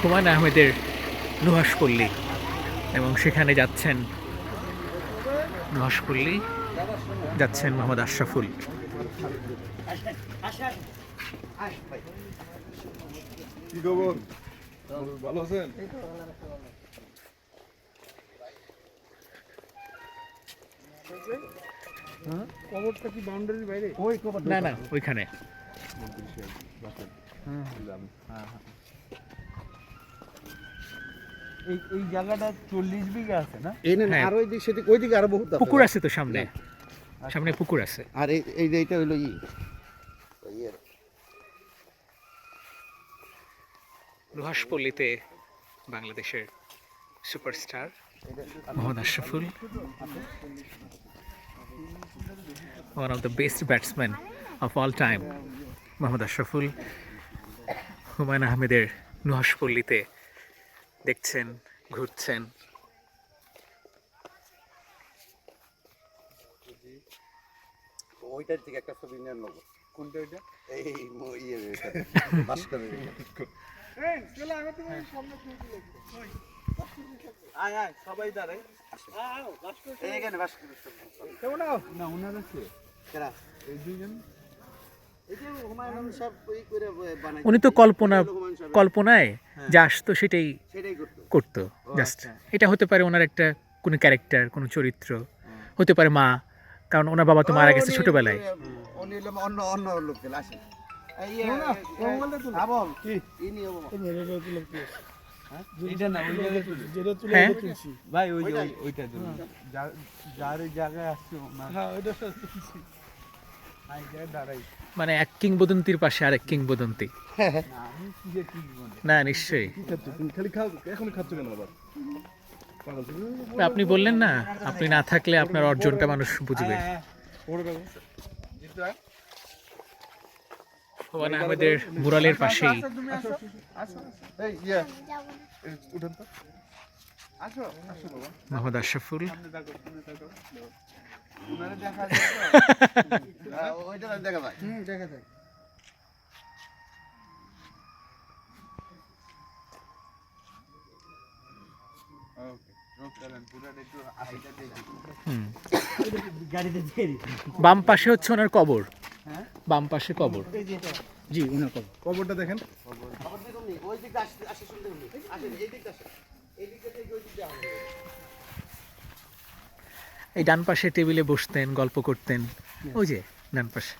হুমায়ুন আহমেদের নুহাসপল্লী এবং সেখানে যাচ্ছেন নুহাসপল্লী যাচ্ছেন মোহাম্মদ আশরাফুল। কি খবর? ভালো আছেন? কবরটা কি বাউন্ডারির বাইরে? ওই খবর না না ওইখানে। এই এই জায়গাটা চল্লিশ বিঘা আছে না? এই নেন হ্যাঁ। আর ওই দিক সেদিক ওই দিকে আরও বহুত পুকুর আছে তো সামনে। সামনে পুকুর আছে। আর এই এই যে এইটা হইল ই। নুহাসপল্লীতে বাংলাদেশের superstar Mohammad Ashraful. One of the best batsman of all time Mohammad Ashraful. Humayun আহমেদের নুহাসপল্লীতে দেখছেন ঘুরছেন। ওইটার থেকে একটা ছবি নেন নেব। কোনটা ওইটা? এই ম- ইয়ে আয় আয় সবাই দাঁড়াই। এইখানে ছবি। কেমন না ওনার আছে। এই দুইজন? উনি তো কল্পনা কল্পনায় যা আসতো সেটাই করতো। জাস্ট এটা হতে পারে ওনার একটা কোনো ক্যারেক্টার কোনো চরিত্র। হতে পারে মা কারণ ওনার বাবা তো মারা গেছে ছোটবেলায়। অন্য অন্য। হ্যাঁ? ভাই ওই ওইটা? যার- যার জায়গায় আসছে হ্যাঁ ওইটা আই যায় দাঁড়াই মানে এক কিংবদন্তির পাশে আর এক কিংবদন্তি। না নিশ্চয়ই। আপনি বললেন না আপনি না থাকলে আপনার অর্জনটা মানুষ বুঝবে। আহমেদের মুরালের পাশেই। মোহাম্মদ আশরাফুল দিয়ে বাম পাশে হচ্ছে ওনার কবর। হ্যাঁ? বাম পাশে কবর। জি ওনার কবর। কবরটা দেখেন। ওই দিকটা আসতে আসতে শুনতে হবে আসেন এই দিকটা আসেন এই দিকটা থেকে ওই এই ডান পাশে টেবিলে বসতেন গল্প করতেন। ওই যে ডান পাশে।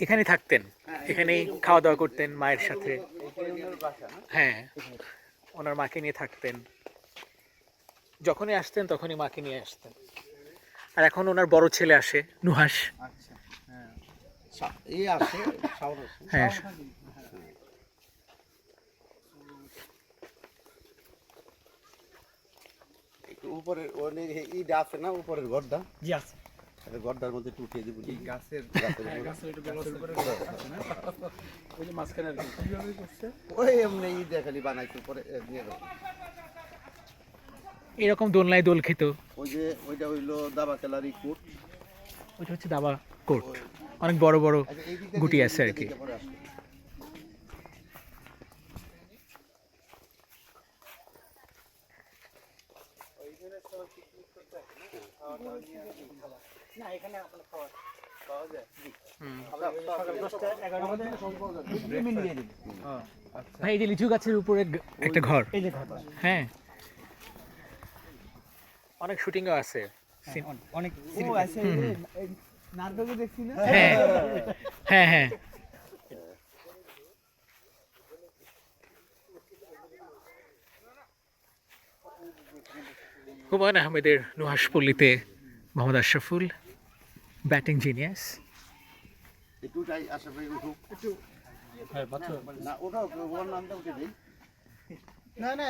এখানে থাকতেন। এখানেই খাওয়া দাওয়া করতেন মায়ের সাথে। হ্যাঁ ওনার মাকে নিয়ে থাকতেন। যখনই আসতেন তখনই মাকে নিয়ে আসতেন। আর এখন ওনার বড় ছেলে আসে নুহাস আচ্ছা হ্যাঁ সা- এই আছে শাওর আছে হ্যাঁ একটু উপরে অনেক ইটা আছে না উপরের ঘরটা জি আছে। তাহলে ঘরটার মধ্যে একটু উঠিয়ে দিব। গাছের গাছের ওই মাঝখানে কীভাবে করছে? ওই এমনি ইটা খালি বানাইছে উপরে এ, নিয়ে গেল। এরকম দোলনায় দোল খেত। ওই যে ওইটা হইল দাবা খেলার কোট। ওইটা হচ্ছে দাবা কোর্ট অনেক বড় বড় আচ্ছা গুটি আছে আর এই। ভাই যে লিচু গাছের উপরে একটা ঘর। হ্যাঁ। অনেক শুটিংও আছে। অনেক আছে নাটকে দেখছি না? হ্যাঁ হ্যাঁ। হুমায়ুন আহমেদের নুহাসপল্লীতে মোহাম্মদ আশরাফুল ব্যাটিং জিনিয়াস। হ্যাঁ না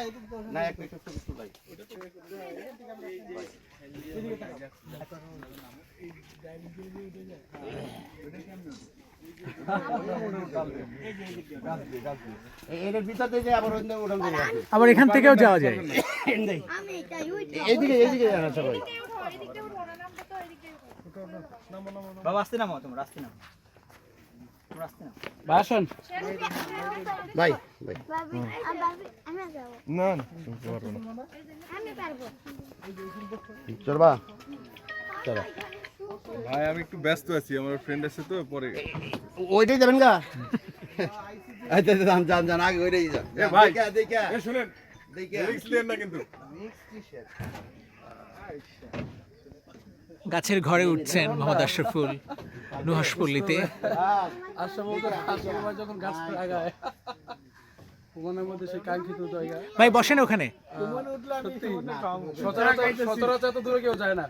আবার এখান থেকেও যাওয়া যায়। এইদিকে এইদিকে জানা সবাই বাবা আসতে নামো তোমরা আসতে নামো। তোমরা আসতে নামো। বাসন ভাই ভাই। ভাবি আমি ভাবি আমি যাব না পারব চলবা ভাই আমি একটু ব্যস্ত আছি আমার ফ্রেন্ড আছে তো পরে ওইটাই যাবেন গা? আচ্ছা আচ্ছা যান যান যান আগে ওইটাই যান। এ ভাই। দেখা দেখা। শুনেন দেখা। রিক্স নেন না কিন্তু। গাছের ঘরে উঠছেন মোহাম্মদ আশরাফুল নুহাসপল্লীতে ভাই বসেন ওখানে। সত্যি। সচরাচর সচরাচর তো দূরে কেউ যায় না।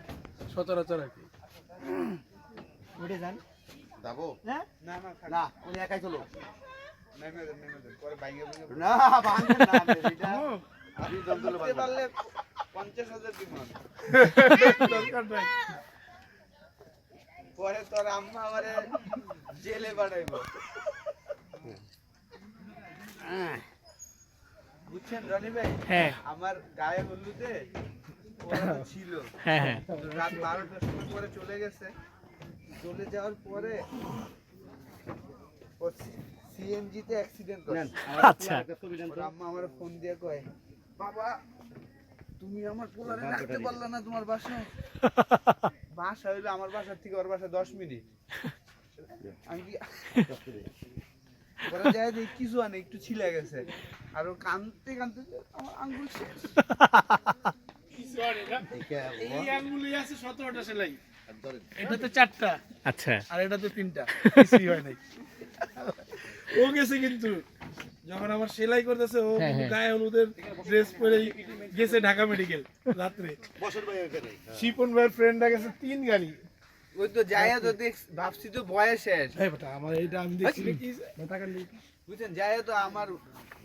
সচরাচর আর কি। উঠে যান। যাব? হ্যাঁ? না উনি একাই চলো না না। পঞ্চাশ হাজার দিব দরকার নাই। পরে তোর আম্মা আমারে জেলে বাড়াইব বুঝছেন রনি ভাই? হ্যাঁ। আমার গায়ে হলুদে ছিল হ্যাঁ হ্যাঁ। রাত বারোটার সময় পরে চলে গেছে। চলে যাওয়ার পরে ও সিএনজি তে অ্যাক্সিডেন্ট করে। আচ্ছা। আম্মা আমার ফোন দিয়ে কয় বাবা তুমি আমার পোলারে রাখতে পারলা না তোমার বাসায়? বাসা হইল আমার বাসার থেকে ওর বাসা দশ মিনিট। আমি কি ওরা যায় দেখি কিছু আনে একটু ছিলে গেছে। আর ও কানতে কানতে আমার আঙ্গুল শেষ এই আঙ্গুলি আছে সতেরোটা সেলাই এটাতে চারটা আচ্ছা আর এটাতে তিনটা কিছুই হয় নাই ও গেছে কিন্তু যখন আমার সেলাই করতেছে ও হ্যাঁ, হ্যাঁ। গায়ে হলুদের ড্রেস পরেই গেছে ঢাকা মেডিকেল রাত্রে বসুন ভাই ওখানে শিপন ভাইয়ের ফ্রেন্ডরা গেছে তিন গাড়ি ওই তো যাইয়া তো দেখ ভাবছি তো বয়স শেষ আমার এইটা আমি দেখছি কি বুঝছেন যাইয়া তো আমার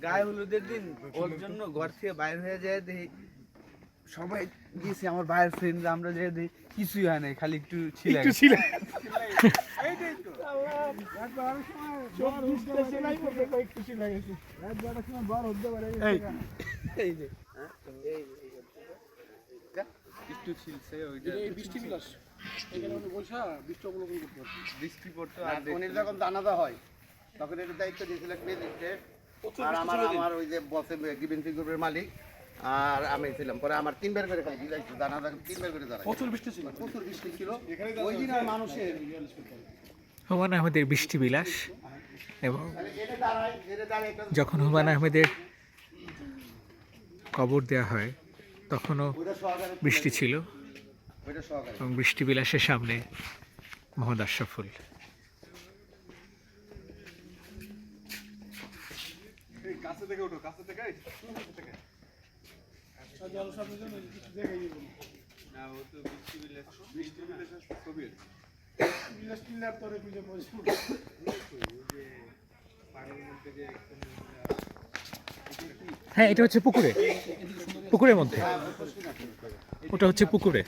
গায়ে হলুদের দিন ওর জন্য ঘর থেকে বাইরে হয়ে যায় দেখি সবাই গেছি আমার ভাইয়ের ফ্রেন্ড আমরা কিছুই হয় নাই খালি একটু ছিল একটু। ছিল একটু ছিলছে ওইটা বৃষ্টি বিলাস এখানে আমি বৃষ্টি অবলোকন করতে বৃষ্টি পড়তো আর আর হয় তখন এটা দায়িত্ব দিয়েছিল মেয়ে আর আমার আমার ওই যে বসে গিভেন্সি গ্রুপের মালিক আর আমি ছিলাম। পরে আমার তিনবার করে খাই দিলাইছে জানাজা তিনবার করে প্রচুর বৃষ্টি ছিল। প্রচুর বৃষ্টি ছিল। ওই দিন আর মানুষের হুমায়ুন আহমেদের বৃষ্টি বিলাস এবং যখন হুমায়ুন আহমেদের কবর দেওয়া হয় তখনও বৃষ্টি ছিল এবং বৃষ্টি বিলাসের সামনে মোহাম্মদ আশরাফুল কাছে থেকে ওঠো কাছে থেকে। হ্যাঁ এটা হচ্ছে পুকুরে। পুকুরের মধ্যে। ওটা হচ্ছে পুকুরে।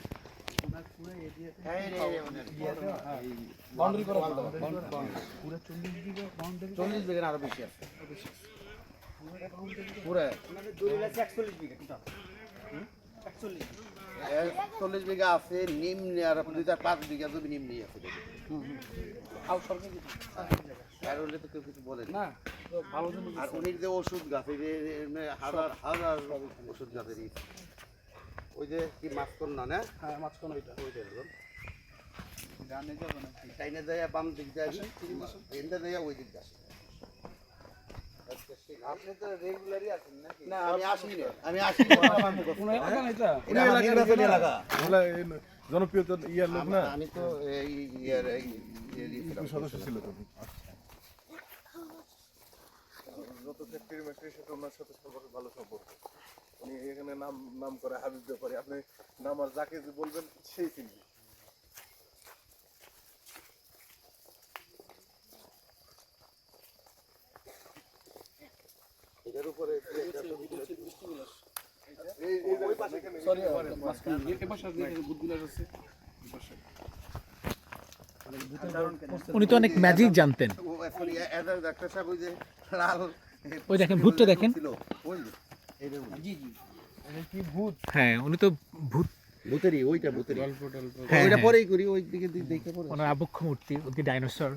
চল্লিশ বিঘা আরও বেশি আছে। পুরো চল্লিশ বিঘা আছে নিম্নে আর দুই চার পাঁচ বিঘা জমি নিম্নেই আছে আর হলে তো কেউ কিছু বলে না। আর উনির যে ওষুধ গাছ যে হাজার হাজার ওষুধ গাছের ওই যে কি মাঝখান না না? হ্যাঁ মাঝখানে এটা ওইটা হলো। টাইনে যায় বাম দিক যায় ওই দিক যায় আপনি তো রেগুলারই আছেন নাকি? না আমি আসি না আমি আসি কোন এলাকা না এটা এটা নির্বাচনী এলাকা জনপ্রিয় ইয়ার লোক না? আমি- আমি তো এই ইয়ার এই ইয়ের ই ছিলাম। সদস্য ছিল তো যত ফ্যাক্টরি ম্যাক্টরির সাথে ওনার সাথে সম্পর্ক ভালো সম্পর্ক। উনি এখানে নাম নাম করে হাবিব ব্যাপারে। আপনি নাম আর যাকে যে বলবেন সেই চিনবে এটার উপরে এই এই ওই পাশে এখানে সরি মাঝখানে এই পাশে দেখেন ভূত বিলাস আছে এই পাশে উনি তো অনেক ম্যাজিক জানতেন। ও এখন এ- এদের ডাক্তার সাহেব ওই যে ওই দেখেন, ভূতটা দেখেন। ওই হ্যাঁ উনি তো ভূত। বুতেরি ওইটা টল্প হ্যাঁ, ওইটা হ্যাঁ। পরেই করি ওই দিকে দেখে পরে। ওনার আবক্ষ মূর্তি ওদি ডাইনোসর